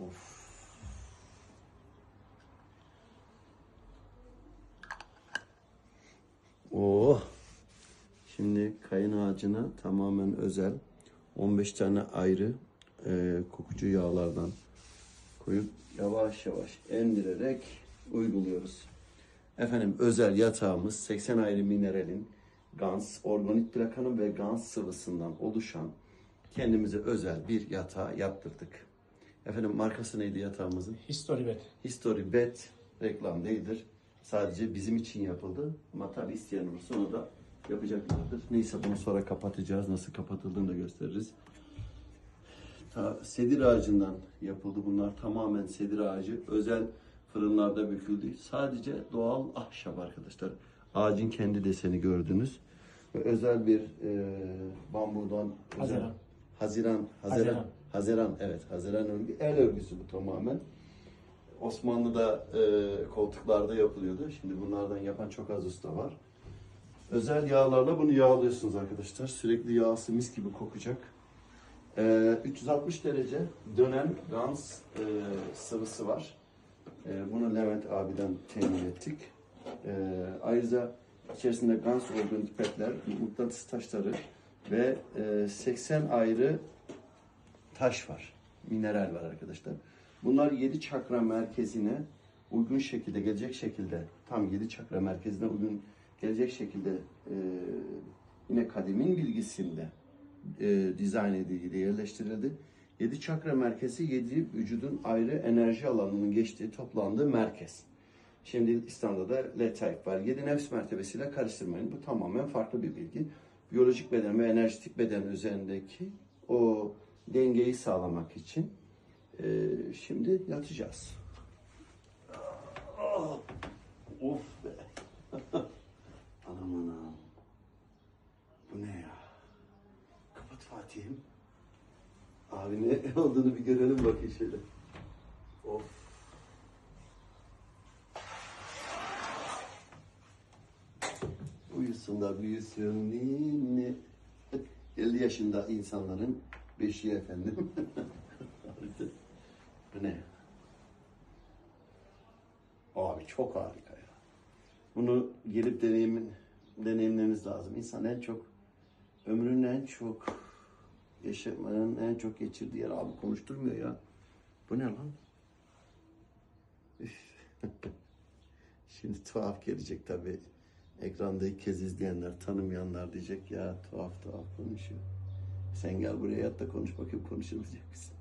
Of. Oh. Şimdi kayın ağacına tamamen özel 15 tane ayrı e, kokucu yağlardan koyup yavaş yavaş emdirerek uyguluyoruz. Efendim özel yatağımız 80 ayrı mineralin gans, organik plakanın ve gans sıvısından oluşan kendimize özel bir yatağı yaptırdık. Efendim markası neydi yatağımızın? History Bet. History Bet reklam değildir. Sadece bizim için yapıldı. Ama tabii isteyen olursa onu da yapacaklardır. Neyse bunu sonra kapatacağız. Nasıl kapatıldığını da gösteririz. Ta, sedir ağacından yapıldı bunlar. Tamamen sedir ağacı. Özel fırınlarda büküldü. Sadece doğal ahşap arkadaşlar. Ağacın kendi deseni gördünüz. Ve özel bir e, bambudan özel- Haziran. Haziran, Haziran, Haziran. Haziran, evet. Haziran örgü, el örgüsü bu tamamen. Osmanlı'da e, koltuklarda yapılıyordu. Şimdi bunlardan yapan çok az usta var. Özel yağlarla bunu yağlıyorsunuz arkadaşlar. Sürekli yağsı mis gibi kokacak. E, 360 derece dönen gans e, sıvısı var. E, bunu Levent abiden temin ettik. E, ayrıca içerisinde gans organik petler, mıknatıs taşları ve e, 80 ayrı taş var. Mineral var arkadaşlar. Bunlar 7 çakra merkezine uygun şekilde gelecek şekilde tam 7 çakra merkezine uygun gelecek şekilde e, yine kademin bilgisinde e, dizayn edildi, yerleştirildi. 7 çakra merkezi 7 vücudun ayrı enerji alanının geçtiği, toplandığı merkez. Şimdi İslam'da da L-type var. 7 nefs mertebesiyle karıştırmayın. Bu tamamen farklı bir bilgi. Biyolojik beden ve enerjitik beden üzerindeki o dengeyi sağlamak için e, şimdi yatacağız. Ah, of be. anam anam. Bu ne ya? Kapat Fatih'im. Abi ne olduğunu bir görelim bakayım şöyle. Of. Uyusun da büyüsün ninni. 50 yaşında insanların beşiği efendim. Bu ne? Abi çok harika ya. Bunu gelip deneyim, deneyimlememiz lazım. İnsan en çok ömrünün en çok yaşamanın en çok geçirdiği yer abi konuşturmuyor ya. Bu ne lan? Şimdi tuhaf gelecek tabii. Ekranda ilk kez izleyenler, tanımayanlar diyecek ya tuhaf tuhaf konuşuyor. Sen gel buraya yat da konuş bakayım konuşabilecek misin?